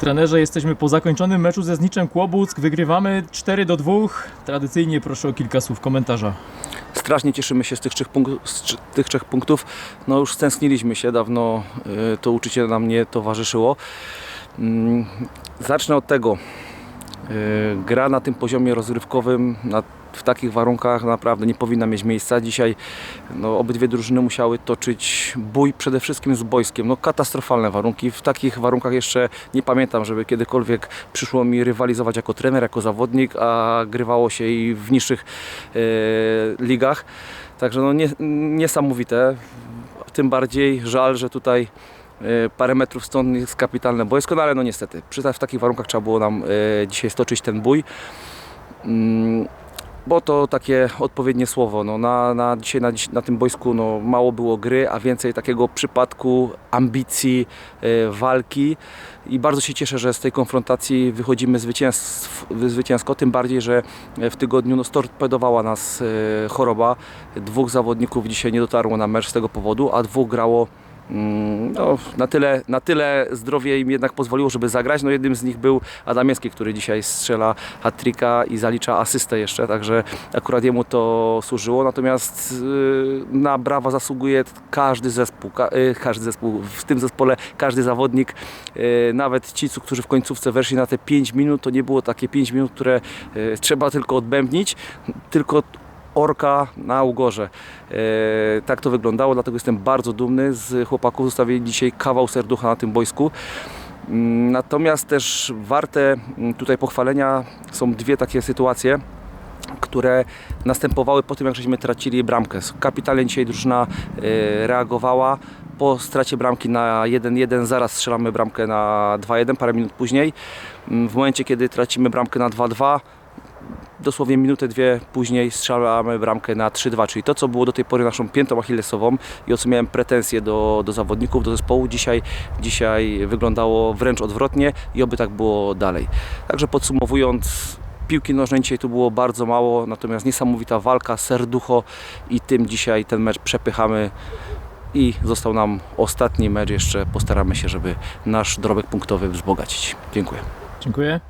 Trenerze, jesteśmy po zakończonym meczu ze Zniczem Kłobuck. Wygrywamy 4 do 2. Tradycyjnie proszę o kilka słów komentarza. Strasznie cieszymy się z tych trzech, punk- z tych trzech punktów. No już stęskniliśmy się, dawno y, to uczucie nam nie towarzyszyło. Mm, Zacznę od tego. Y, Gra na tym poziomie rozrywkowym, na, w takich warunkach naprawdę nie powinna mieć miejsca. Dzisiaj no, obydwie drużyny musiały toczyć bój przede wszystkim z boiskiem. No, katastrofalne warunki. W takich warunkach jeszcze nie pamiętam, żeby kiedykolwiek przyszło mi rywalizować jako trener, jako zawodnik, a grywało się i w niższych e, ligach. Także no, nie, niesamowite. Tym bardziej żal, że tutaj parę metrów stąd jest kapitalne boisko, no ale no niestety, przy, w takich warunkach trzeba było nam e, dzisiaj stoczyć ten bój. Mm, bo to takie odpowiednie słowo. No, na, na, dzisiaj na, na tym boisku no, mało było gry, a więcej takiego przypadku, ambicji, e, walki. I bardzo się cieszę, że z tej konfrontacji wychodzimy zwycięsko, tym bardziej, że w tygodniu no, storpedowała nas choroba. Dwóch zawodników dzisiaj nie dotarło na mecz z tego powodu, a dwóch grało no, na, tyle, na tyle zdrowie im jednak pozwoliło, żeby zagrać. No, jednym z nich był Adamiecki, który dzisiaj strzela hat-tricka i zalicza asystę jeszcze, także akurat jemu to służyło. Natomiast y, na brawa zasługuje każdy zespół, y, każdy zespół, w tym zespole każdy zawodnik, y, nawet ci, którzy w końcówce weszli na te 5 minut, to nie było takie 5 minut, które trzeba tylko odbębnić, tylko orka na ugorze. E, tak to wyglądało, dlatego jestem bardzo dumny z chłopaków. Zostawili dzisiaj kawał serducha na tym boisku. Mm, Natomiast też warte mm, tutaj pochwalenia są dwie takie sytuacje które następowały po tym, jak żeśmy tracili bramkę. Kapitalnie dzisiaj drużyna e, reagowała. Po stracie bramki na 1-1 zaraz strzelamy bramkę na 2-1 parę minut później. Mm, W momencie, kiedy tracimy bramkę na 2-2 dosłownie minutę, dwie później strzelamy bramkę na 3-2, czyli to, co było do tej pory naszą piętą achillesową i o co miałem pretensje do, do zawodników, do zespołu, dzisiaj, dzisiaj wyglądało wręcz odwrotnie i oby tak było dalej. Także podsumowując, piłki nożnej dzisiaj tu było bardzo mało, natomiast niesamowita walka, serducho i tym dzisiaj ten mecz przepychamy i został nam ostatni mecz, jeszcze postaramy się, żeby nasz dorobek punktowy wzbogacić. Dziękuję. Dziękuję.